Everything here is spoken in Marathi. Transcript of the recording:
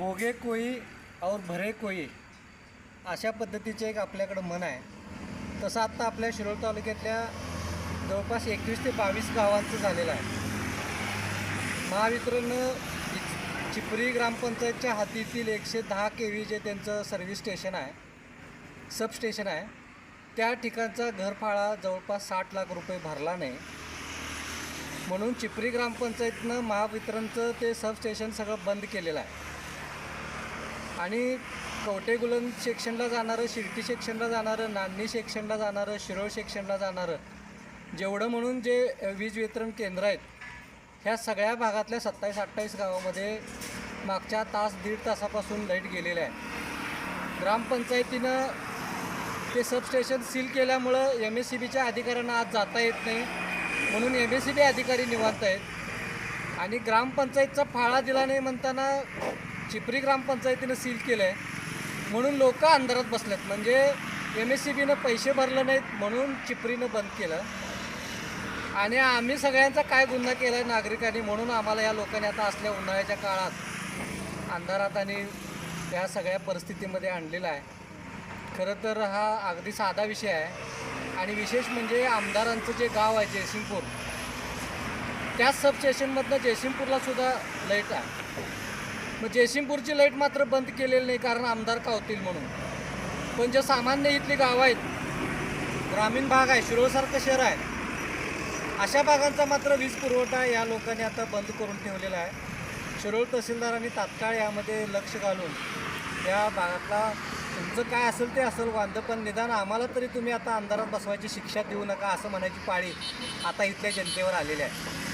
भोगे कोई और भरे कोई अशा पद्धतीचे एक आपल्याकडं मन आहे. तसं आत्ता आपल्या शिरोळ तालुक्यातल्या जवळपास एकवीस ते बावीस गावांचं झालेलं आहे. महावितरणनं चिपरी ग्रामपंचायतच्या हातीतील एकशे दहा के व्ही जे त्यांचं सर्व्हिस स्टेशन आहे सबस्टेशन आहे त्या ठिकाणचा घरफाळा जवळपास साठ लाख रुपये भरला नाही. म्हणून चिपरी ग्रामपंचायतनं महावितरणचं ते सबस्टेशन सगळं बंद केलेलं आहे. आणि कवटेगुलन सेक्शनला जाणारं शिर्टी सेक्शनला जाणारं नांदणी सेक्शनला जाणारं शिरोळ सेक्शनला जाणारं जेवढं म्हणून जे वीज वितरण केंद्र आहेत ह्या सगळ्या भागातल्या सत्तावीस अठ्ठावीस गावामध्ये मागच्या तास दीड तासापासून लाइट गेलेल्या आहे. ग्रामपंचायतीनं ते सबस्टेशन सील केल्यामुळं एम एस सी बीच्या अधिकाऱ्यांना आज जाता येत नाही म्हणून एम एस सी बी अधिकारी निवांत आहेत. आणि ग्रामपंचायतचा फाळा दिला नाही म्हणताना चिपरी ग्रामपंचायतीनं सील केलं आहे म्हणून लोक अंधारात बसलेत. म्हणजे एम एस सी बीनं पैसे भरले नाहीत म्हणून चिपरीनं बंद केलं. आणि आम्ही सगळ्यांचा काय गुन्हा केला आहे नागरिकांनी म्हणून आम्हाला या लोकांनी आता असल्या उन्हाळ्याच्या काळात अंधारात आणि या सगळ्या परिस्थितीमध्ये आणलेला आहे. खरं तर हा अगदी साधा विषय आहे. आणि विशेष म्हणजे आमदारांचं जे गाव आहे जयसिंगपूर त्याच सबस्टेशनमधनं जयसिंगपूरला सुद्धा लाइट आहे मग जयसिंगपूरची लाइट मात्र बंद केलेली नाही कारण आमदार कावतील म्हणून. पण जे सामान्य इथली गावं आहेत ग्रामीण भाग आहे शिरोळसारखं शहर आहे अशा भागांचा मात्र वीज पुरवठा या लोकांनी आता बंद करून ठेवलेला आहे. शिरोळ तहसीलदारांनी तात्काळ यामध्ये लक्ष घालून या भागातला तुमचं काय असेल ते असेल वांधं पण निदान आम्हाला तरी तुम्ही आता अंधारात बसवायची शिक्षा देऊ नका असं म्हणायची पाळी आता इथल्या जनतेवर आलेली आहे.